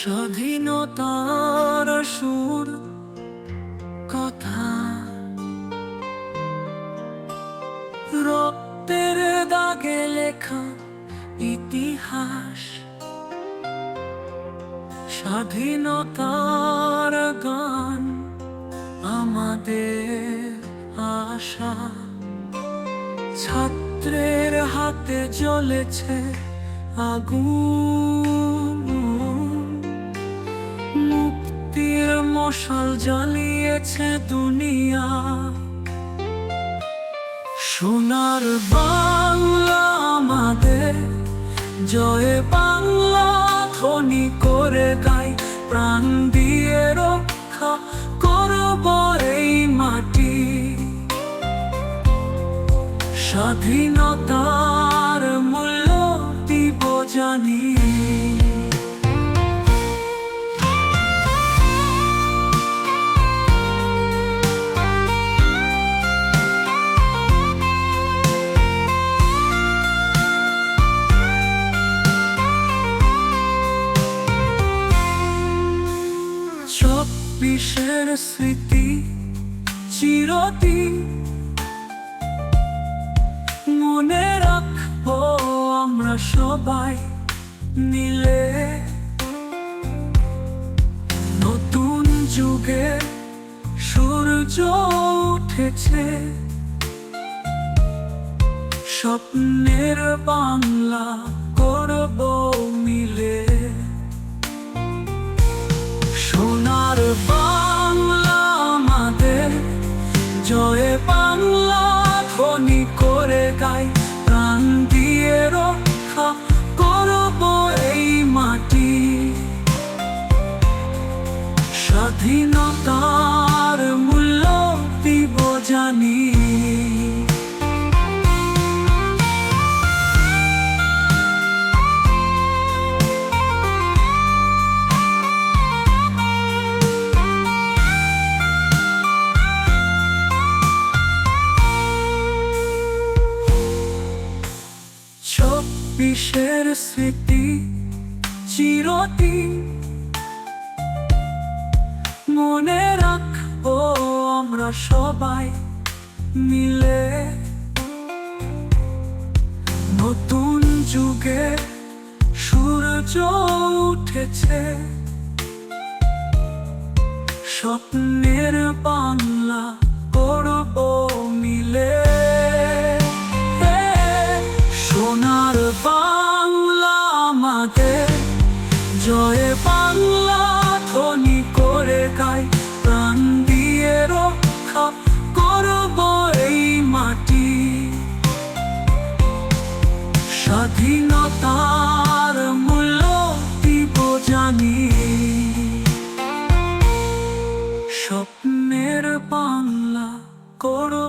স্বাধীনতার সুর কথা। রক্তের দাগে লেখা ইতিহাস। স্বাধীনতার গান আমাদের আশা। ছাত্রের হাতে জ্বলেছে আগুন। মশাল জ্বালিয়েছে দুনিয়া। সোনার বাংলা আমাদের, জয় বাংলা ধ্বনি করে গাই। প্রাণ দিয়ে রক্ষা করব এই মাটি। স্বাধীনতার চব্বিশের স্মৃতি চিরদিন মনে রাখব আমরা সবাই মিলে। নতুন যুগে সূর্য উঠেছে স্বপ্নের বাংলা স্বাধীনতার মূল্য দিব জানি। চব্বিশের স্মৃতি চিরদিন সবাই মিলে নতুন যুগে সূর্য উঠেছে। স্বপ্নের বাংলা করব মিলে। সোনার বাংলা আমাদের জয় স্বপ্নের বাংলা করো